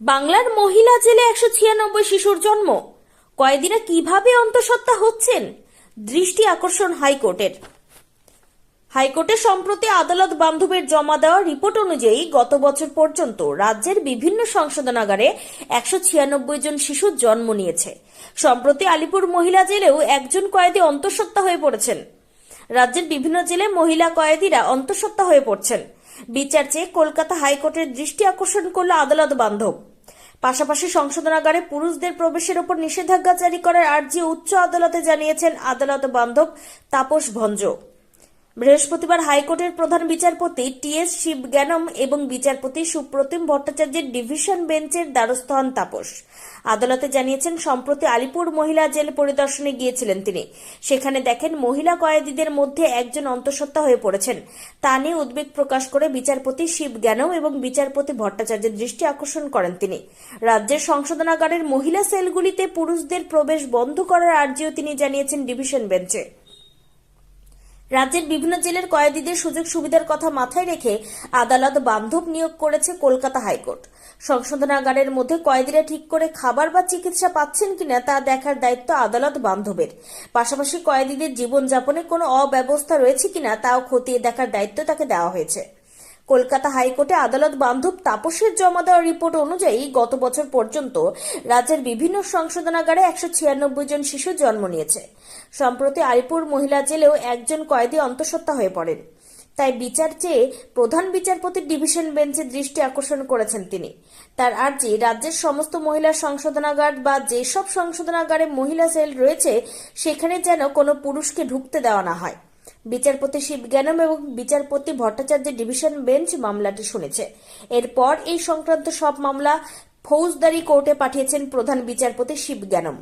বাংলার মহিলা জেলে একশো ছিয়ানব্বই শিশুর জন্ম। কয়েদিরা কীভাবে অন্তঃসত্ত্বা হচ্ছেন? দৃষ্টি আকর্ষণ হাইকোর্টের। হাইকোর্টে সম্প্রতি আদালত বান্ধবের জমা দেওয়া রিপোর্ট অনুযায়ী গত বছর পর্যন্ত রাজ্যের বিভিন্ন সংশোধনাগারে একশো ছিয়ানব্বই জন শিশুর জন্ম নিয়েছে। সম্প্রতি আলিপুর মহিলা জেলেও একজন কয়েদি অন্তঃসত্ত্বা হয়ে পড়েছেন। রাজ্যের বিভিন্ন জেলে মহিলা কয়েদিরা অন্তঃসত্ত্বা হয়ে পড়ছেন। বিচার চেয়ে কলকাতা হাইকোর্টের দৃষ্টি আকর্ষণ করল আদালত বান্ধব। পাশাপাশি সংশোধনাগারে পুরুষদের প্রবেশের উপর নিষেধাজ্ঞা জারি করার আর্জি উচ্চ আদালতে জানিয়েছেন আদালত বান্ধব তাপস ভঞ্জ। বৃহস্পতিবার হাইকোর্টের প্রধান বিচারপতি টি এস শিবজ্ঞানম এবং বিচারপতি সুপ্রতিম ভট্টাচার্যের ডিভিশন বেঞ্চের দ্বারস্থ হন তাপস। আদালতে জানিয়েছেন, সম্প্রতি আলিপুর মহিলা জেল পরিদর্শনে গিয়েছিলেন তিনি। সেখানে দেখেন, মহিলা কয়েদিদের মধ্যে একজন অন্তঃসত্ত্বা হয়ে পড়েছেন। তা নিয়ে উদ্বেগ প্রকাশ করে বিচারপতি শিবজ্ঞানম এবং বিচারপতি ভট্টাচার্যের দৃষ্টি আকর্ষণ করেন তিনি। রাজ্যের সংশোধনাগারের মহিলা সেলগুলিতে পুরুষদের প্রবেশ বন্ধ করার আর্জিও তিনি জানিয়েছেন ডিভিশন বেঞ্চে। রাজ্যের বিভিন্ন জেলের কয়েদিদের সুযোগ সুবিধার কথা মাথায় রেখে আদালত বান্ধব নিয়োগ করেছে কলকাতা হাইকোর্ট। সংশোধনাগারের মধ্যে কয়েদিরা ঠিক করে খাবার বা চিকিৎসা পাচ্ছেন কিনা তা দেখার দায়িত্ব আদালত বান্ধবের। পাশাপাশি কয়েদিদের জীবনযাপনে কোনো অব্যবস্থা রয়েছে কিনা তাও খতিয়ে দেখার দায়িত্ব তাকে দেওয়া হয়েছে। কলকাতা হাইকোর্টে আদালত বান্ধব তাপসের জমা দেওয়া রিপোর্ট অনুযায়ী গত বছর পর্যন্ত রাজ্যের বিভিন্ন সংশোধনাগারে একশো ছিয়ানব্বই জন শিশু জন্ম নিয়েছে। সম্প্রতি আলিপুর মহিলা জেলেও একজন কয়েদি অন্তঃসত্ত্বা হয়ে পড়েন। তাই বিচার চেয়ে প্রধান বিচারপতির ডিভিশন বেঞ্চে দৃষ্টি আকর্ষণ করেছেন তিনি। তার আর্জি, রাজ্যের সমস্ত মহিলা সংশোধনাগার বা যেসব সংশোধনাগারে মহিলা সেল রয়েছে, সেখানে যেন কোনো পুরুষকে ঢুকতে দেওয়া না হয়। বিচারপতি শিব জ্ঞানম এবং বিচারপতি ভট্টাচার্যের ডিভিশন বেঞ্চ মামলাটি শুনেছে। এরপর এই সংক্রান্ত সব মামলা ফৌজদারি কোর্টে পাঠিয়েছেন প্রধান বিচারপতি শিবজ্ঞানম